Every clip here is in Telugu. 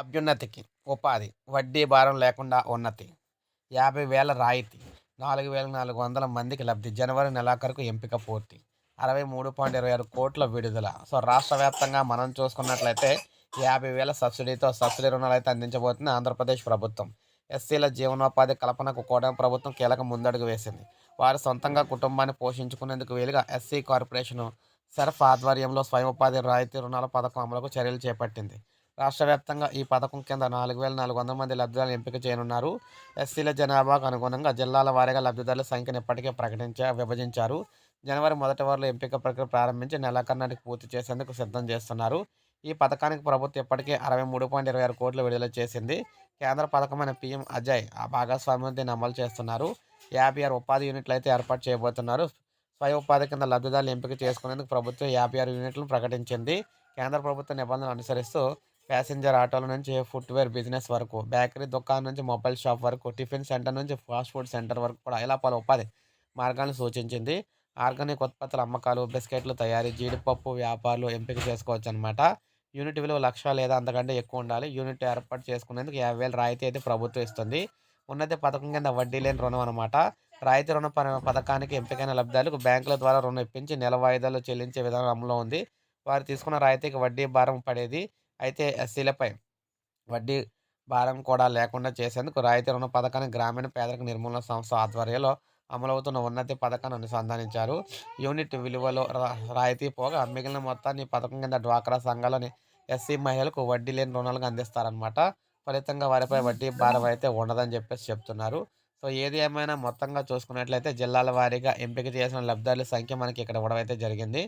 అభ్యున్నతికి ఉపాధి వడ్డీ భారం లేకుండా ఉన్నతి. యాభై వేల రాయితీ నాలుగు వేల నాలుగు వందల మందికి లబ్ధి జనవరి నెలాఖరుకు ఎంపిక పూర్తి. అరవై మూడు పాయింట్ ఇరవై ఆరు కోట్ల విడుదల. సో రాష్ట్ర వ్యాప్తంగా మనం చూసుకున్నట్లయితే యాభై వేల సబ్సిడీతో సబ్సిడీ రుణాలు అయితే అందించబోతుంది ఆంధ్రప్రదేశ్ ప్రభుత్వం. ఎస్సీల జీవనోపాధి కల్పనకు కూడా ప్రభుత్వం కీలక ముందడుగు వేసింది. వారు సొంతంగా కుటుంబాన్ని పోషించుకునేందుకు వీలుగా ఎస్సీ కార్పొరేషన్ సెర్ఫ్ ఆధ్వర్యంలో స్వయం ఉపాధి రాయితీ రుణాల పథకం అమలుకు చర్యలు చేపట్టింది. రాష్ట్ర వ్యాప్తంగా ఈ పథకం కింద నాలుగు వేల నాలుగు వందల మంది లబ్ధిదారులు ఎంపిక చేయనున్నారు. ఎస్సీల జనాభాకు అనుగుణంగా జిల్లాల వారీగా లబ్ధిదారుల సంఖ్యను ఇప్పటికే ప్రకటించా విభజించారు. జనవరి మొదటి వారిలో ఎంపిక ప్రక్రియ ప్రారంభించి నెలాఖరునాటికి పూర్తి చేసేందుకు సిద్ధం చేస్తున్నారు. ఈ పథకానికి ప్రభుత్వం ఇప్పటికే అరవై మూడు పాయింట్ ఇరవై ఆరు కోట్లు విడుదల చేసింది. కేంద్ర పథకమైన పీఎం అజయ్ ఆ భాగస్వామ్యం దీన్ని అమలు చేస్తున్నారు. యాభై ఆరు ఉపాధి యూనిట్లు అయితే ఏర్పాటు చేయబోతున్నారు. స్వయం ఉపాధి కింద లబ్ధిదారులు ఎంపిక చేసుకునేందుకు ప్రభుత్వం యాభై ఆరు యూనిట్లను ప్రకటించింది. కేంద్ర ప్రభుత్వ నిబంధనలు అనుసరిస్తూ ప్యాసింజర్ ఆటోల నుంచి ఫుట్వేర్ బిజినెస్ వరకు బేకరీ దుకాణం నుంచి మొబైల్ షాప్ వరకు టిఫిన్ సెంటర్ నుంచి ఫాస్ట్ ఫుడ్ సెంటర్ వరకు కూడా ఇలా పలు ఉపాధి మార్గాలను సూచించింది. ఆర్గానిక్ ఉత్పత్తుల అమ్మకాలు బిస్కెట్లు తయారీ జీడిపప్పు వ్యాపారులు ఎంపిక చేసుకోవచ్చు అనమాట యూనిట్ విలువ లక్ష లేదా అంతకంటే ఎక్కువ ఉండాలి. యూనిట్ ఏర్పాటు చేసుకునేందుకు యాభై వేల రాయితీ అయితే ప్రభుత్వం ఇస్తుంది. ఉన్నత పథకం కింద వడ్డీ లేని రుణం అనమాట రాయితీ రుణ పథకానికి ఎంపికైన లబ్ధాలకు బ్యాంకుల ద్వారా రుణం ఇప్పించి నెల వాయిదాలు చెల్లించే విధానం అమలు ఉంది. వారు తీసుకున్న రాయితీకి వడ్డీ భారం పడేది అయితే ఎస్సీలపై వడ్డీ భారం కూడా లేకుండా చేసేందుకు రాయితీ రుణ పథకాన్ని గ్రామీణ పేదరిక నిర్మూలన సంస్థ ఆధ్వర్యంలో అమలవుతున్న ఉన్నతి పథకాన్ని అనుసంధానించారు. యూనిట్ విలువలో రాయితీ పోగా మిగిలిన మొత్తాన్ని పథకం కింద డ్వాక్రా సంఘాలని ఎస్సీ మహిళలకు వడ్డీ లేని రుణాలుగా అందిస్తారనమాట ఫలితంగా వారిపై వడ్డీ భారం అయితే ఉండదని చెప్పేసి చెప్తున్నారు. సో ఏది ఏమైనా మొత్తంగా చూసుకున్నట్లయితే జిల్లాల వారీగా ఎంపిక చేసిన లబ్ధారుల సంఖ్య మనకి ఇక్కడ ఇవ్వడం అయితే జరిగింది.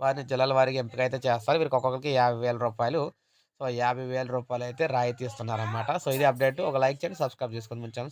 వారిని జిల్లాల వారీగా ఎంపిక అయితే చేస్తారు. వీరికి ఒక్కొక్కరికి యాభై వేల రూపాయలు సో యాభై వేల రూపాయలు అయితే రాయితీ ఇస్తున్నారన్నమాట సో ఇది అప్డేట్. ఒక లైక్ చేయండి సబ్స్క్రైబ్ చేసుకొని ముంచాను